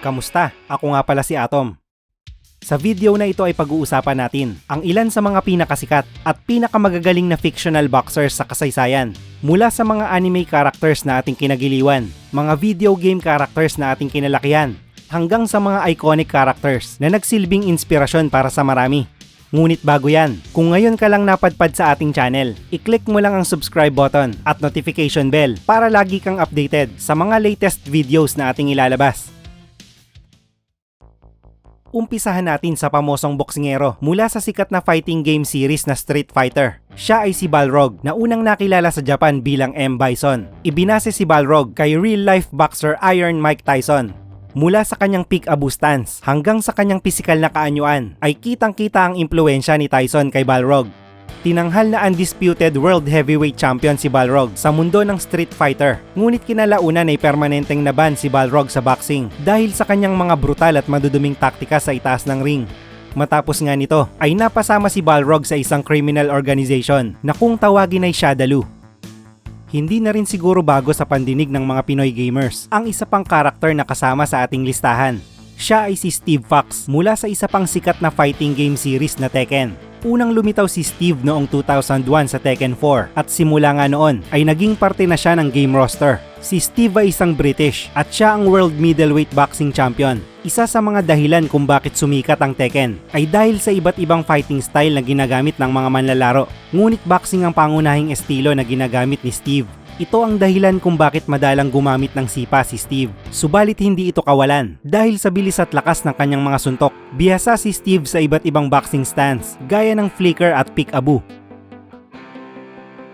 Kamusta? Ako nga pala si Atom. Sa video na ito ay pag-uusapan natin ang ilan sa mga pinakasikat at pinakamagagaling na fictional boxers sa kasaysayan. Mula sa mga anime characters na ating kinagiliwan, mga video game characters na ating kinalakihan, hanggang sa mga iconic characters na nagsilbing inspirasyon para sa marami. Ngunit bago yan, kung ngayon ka lang napadpad sa ating channel, i-click mo lang ang subscribe button at notification bell para lagi kang updated sa mga latest videos na ating ilalabas. Umpisahan natin sa pamosong boksingero mula sa sikat na fighting game series na Street Fighter. Siya ay si Balrog na unang nakilala sa Japan bilang M. Bison. Ibinase si Balrog kay real-life boxer Iron Mike Tyson. Mula sa kanyang peek-abu stance hanggang sa kanyang pisikal na kaanyuan ay kitang-kita ang impluensya ni Tyson kay Balrog tinanghal na undisputed World Heavyweight Champion si Balrog sa mundo ng Street Fighter. Ngunit kinalaunan ay permanenteng naban si Balrog sa boxing dahil sa kanyang mga brutal at maduduming taktika sa itaas ng ring. Matapos nga nito ay napasama si Balrog sa isang criminal organization na kung tawagin ay Shadaloo. Hindi na rin siguro bago sa pandinig ng mga Pinoy gamers ang isa pang karakter na kasama sa ating listahan. Siya ay si Steve Fox mula sa isa pang sikat na fighting game series na Tekken Unang lumitaw si Steve noong 2001 sa Tekken 4 at simula nga noon ay naging parte na siya ng game roster. Si Steve ay isang British at siya ang World Middleweight Boxing Champion. Isa sa mga dahilan kung bakit sumikat ang Tekken ay dahil sa iba't ibang fighting style na ginagamit ng mga manlalaro. Ngunit boxing ang pangunahing estilo na ginagamit ni Steve. Ito ang dahilan kung bakit madalang gumamit ng sipa si Steve. Subalit hindi ito kawalan dahil sa bilis at lakas ng kanyang mga suntok. Bihasa si Steve sa iba't ibang boxing stance gaya ng flicker at pick-abu.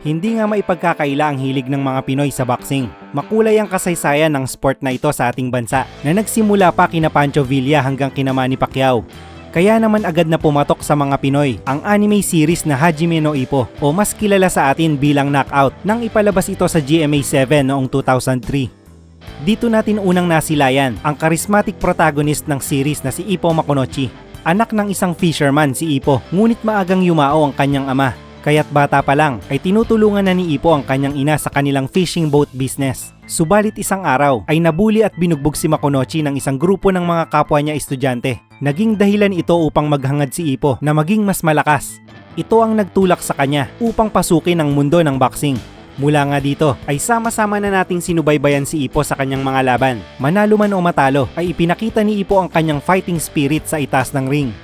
Hindi nga maipagkakaila ang hilig ng mga Pinoy sa boxing. Makulay ang kasaysayan ng sport na ito sa ating bansa na nagsimula pa kina Pancho Villa hanggang kina Manny Pacquiao. Kaya naman agad na pumatok sa mga Pinoy ang anime series na Hajime no Ippo o mas kilala sa atin bilang Knockout nang ipalabas ito sa GMA7 noong 2003. Dito natin unang nasilayan ang charismatic protagonist ng series na si Ippo Makonochi. Anak ng isang fisherman si Ippo, ngunit maagang yumao ang kanyang ama Kaya't bata pa lang ay tinutulungan na ni Ipo ang kanyang ina sa kanilang fishing boat business. Subalit isang araw ay nabuli at binugbog si Makonochi ng isang grupo ng mga kapwa niya estudyante. Naging dahilan ito upang maghangad si Ipo na maging mas malakas. Ito ang nagtulak sa kanya upang pasukin ang mundo ng boxing. Mula nga dito ay sama-sama na nating sinubaybayan si Ipo sa kanyang mga laban. Manalo man o matalo ay ipinakita ni Ipo ang kanyang fighting spirit sa itaas ng ring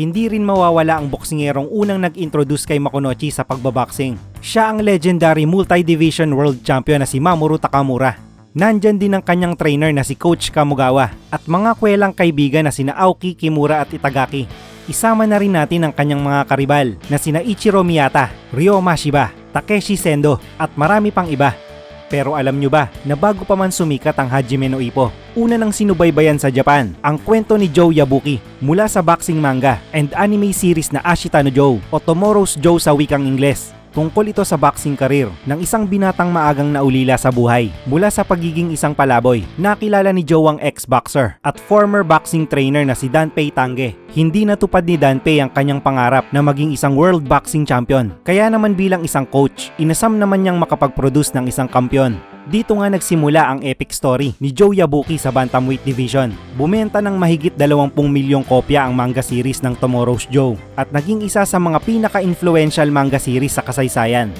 hindi rin mawawala ang boksingerong unang nag-introduce kay Makonochi sa pagbaboxing. Siya ang legendary multi-division world champion na si Mamoru Takamura. Nandyan din ang kanyang trainer na si Coach Kamugawa at mga kwelang kaibigan na sina Aoki Kimura at Itagaki. Isama na rin natin ang kanyang mga karibal na sina Ichiro Miyata, Ryo Mashiba, Takeshi Sendo at marami pang iba. Pero alam nyo ba na bago pa man sumikat ang Hajime no Ippo, una nang sinubaybayan sa Japan ang kwento ni Joe Yabuki mula sa boxing manga and anime series na Ashita no Joe o Tomorrow's Joe sa wikang Ingles. Tungkol ito sa boxing career ng isang binatang maagang naulila sa buhay. Mula sa pagiging isang palaboy, nakilala ni Joe ang ex-boxer at former boxing trainer na si Danpei Tange. Hindi natupad ni Danpei ang kanyang pangarap na maging isang world boxing champion. Kaya naman bilang isang coach, inasam naman niyang makapag-produce ng isang kampiyon. Dito nga nagsimula ang epic story ni Joe Yabuki sa Bantamweight Division. Bumenta ng mahigit 20 milyong kopya ang manga series ng Tomorrow's Joe at naging isa sa mga pinaka-influential manga series sa kasaysayan.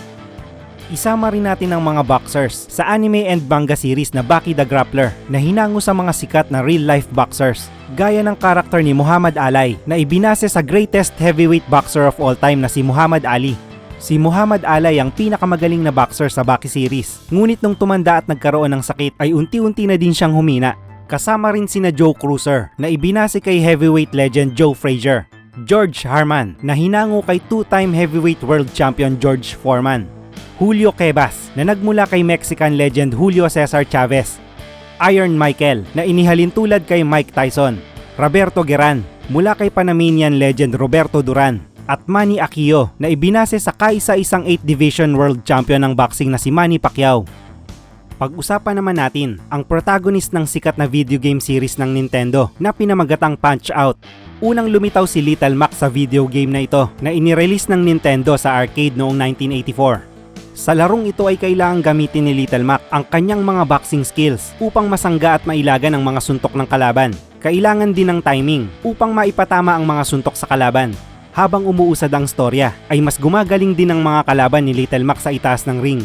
Isama rin natin ang mga boxers sa anime and manga series na Baki the Grappler na hinango sa mga sikat na real-life boxers gaya ng karakter ni Muhammad Ali na ibinase sa greatest heavyweight boxer of all time na si Muhammad Ali Si Muhammad Alay ang pinakamagaling na boxer sa Baki series. Ngunit nung tumanda at nagkaroon ng sakit ay unti-unti na din siyang humina. Kasama rin sina Joe Cruiser na ibinase kay heavyweight legend Joe Frazier. George Harman na hinango kay two-time heavyweight world champion George Foreman. Julio Quebas na nagmula kay Mexican legend Julio Cesar Chavez. Iron Michael na inihalin tulad kay Mike Tyson. Roberto Geran mula kay Panamanian legend Roberto Duran at Manny Akio na ibinase sa kaisa-isang 8 Division World Champion ng boxing na si Manny Pacquiao. Pag-usapan naman natin ang protagonist ng sikat na video game series ng Nintendo na pinamagatang Punch Out. Unang lumitaw si Little Mac sa video game na ito na inirelease ng Nintendo sa arcade noong 1984. Sa larong ito ay kailangang gamitin ni Little Mac ang kanyang mga boxing skills upang masangga at mailagan ang mga suntok ng kalaban. Kailangan din ng timing upang maipatama ang mga suntok sa kalaban. Habang umuusad ang storya, ay mas gumagaling din ang mga kalaban ni Little Mac sa itaas ng ring.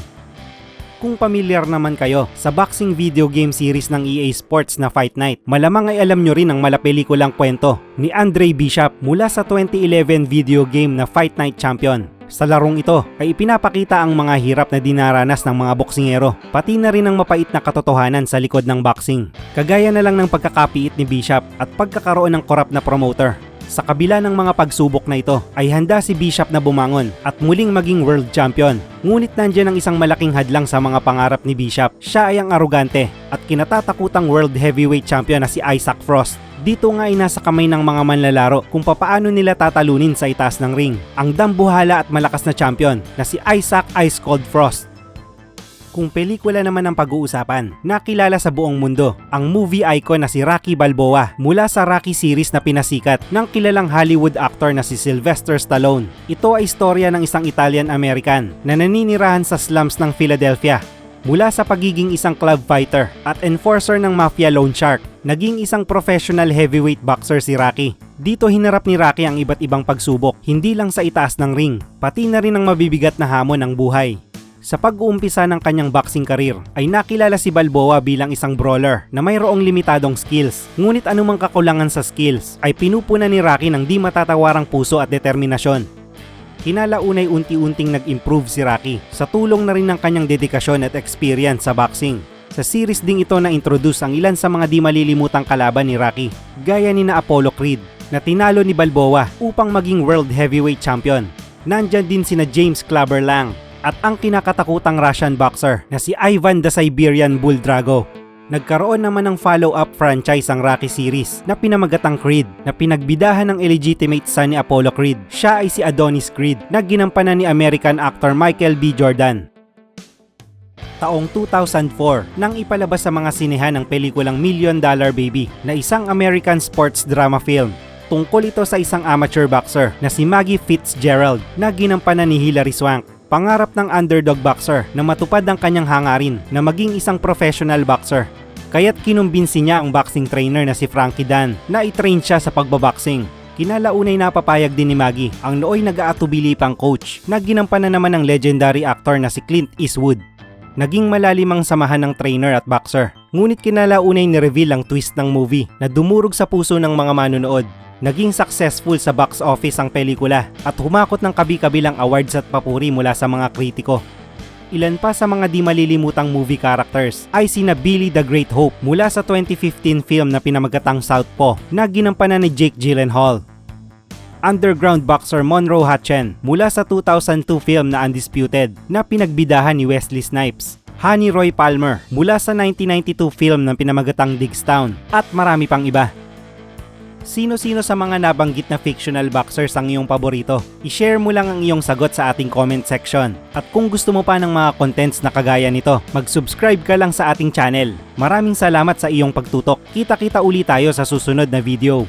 Kung pamilyar naman kayo sa boxing video game series ng EA Sports na Fight Night, malamang ay alam nyo rin ang malapelikulang kwento ni Andre Bishop mula sa 2011 video game na Fight Night Champion. Sa larong ito ay ipinapakita ang mga hirap na dinaranas ng mga boksingero, pati na rin ang mapait na katotohanan sa likod ng boxing. Kagaya na lang ng pagkakapiit ni Bishop at pagkakaroon ng korap na promoter. Sa kabila ng mga pagsubok na ito, ay handa si Bishop na bumangon at muling maging world champion. Ngunit nandiyan ang isang malaking hadlang sa mga pangarap ni Bishop. Siya ay ang arugante at kinatatakutang world heavyweight champion na si Isaac Frost. Dito nga ay nasa kamay ng mga manlalaro kung papaano nila tatalunin sa itaas ng ring. Ang dambuhala at malakas na champion na si Isaac Ice Cold Frost. Kung pelikula naman ang pag-uusapan, nakilala sa buong mundo ang movie icon na si Rocky Balboa mula sa Rocky series na pinasikat ng kilalang Hollywood actor na si Sylvester Stallone. Ito ay istorya ng isang Italian-American na naninirahan sa slums ng Philadelphia. Mula sa pagiging isang club fighter at enforcer ng mafia loan shark, naging isang professional heavyweight boxer si Rocky. Dito hinarap ni Rocky ang iba't ibang pagsubok, hindi lang sa itaas ng ring, pati na rin ang mabibigat na hamon ng buhay. Sa pag-uumpisa ng kanyang boxing career, ay nakilala si Balboa bilang isang brawler na mayroong limitadong skills. Ngunit anumang kakulangan sa skills ay pinupuna ni Rocky ng di matatawarang puso at determinasyon. Kinalaunay unti-unting nag-improve si Rocky sa tulong na rin ng kanyang dedikasyon at experience sa boxing. Sa series ding ito na introduce ang ilan sa mga di malilimutang kalaban ni Rocky, gaya ni na Apollo Creed na tinalo ni Balboa upang maging world heavyweight champion. Nandyan din sina James Clubber Lang at ang kinakatakutang Russian boxer na si Ivan the Siberian Bull Drago. Nagkaroon naman ng follow-up franchise ang Rocky series na pinamagatang Creed na pinagbidahan ng illegitimate son ni Apollo Creed. Siya ay si Adonis Creed na ginampanan ni American actor Michael B. Jordan. Taong 2004 nang ipalabas sa mga sinehan ang pelikulang Million Dollar Baby na isang American sports drama film Tungkol ito sa isang amateur boxer na si Maggie Fitzgerald na ginampanan ni Hilary Swank. Pangarap ng underdog boxer na matupad ang kanyang hangarin na maging isang professional boxer. Kaya't kinumbinsi niya ang boxing trainer na si Frankie Dan na i-train siya sa pagbaboxing. Kinalaunay napapayag din ni Maggie ang nooy nag-aatubili pang coach na ginampanan naman ng legendary actor na si Clint Eastwood. Naging malalim ang samahan ng trainer at boxer. Ngunit kinalaunay ni-reveal ang twist ng movie na dumurog sa puso ng mga manonood Naging successful sa box office ang pelikula at humakot ng kabi-kabilang awards at papuri mula sa mga kritiko. Ilan pa sa mga di malilimutang movie characters ay sina Billy the Great Hope mula sa 2015 film na pinamagatang Southpaw na ginampanan ni Jake Gyllenhaal. Underground boxer Monroe Hutchen mula sa 2002 film na Undisputed na pinagbidahan ni Wesley Snipes. Honey Roy Palmer mula sa 1992 film na pinamagatang Digstown at marami pang iba. Sino-sino sa mga nabanggit na fictional boxers ang iyong paborito? I-share mo lang ang iyong sagot sa ating comment section. At kung gusto mo pa ng mga contents na kagaya nito, mag-subscribe ka lang sa ating channel. Maraming salamat sa iyong pagtutok. Kita-kita uli tayo sa susunod na video.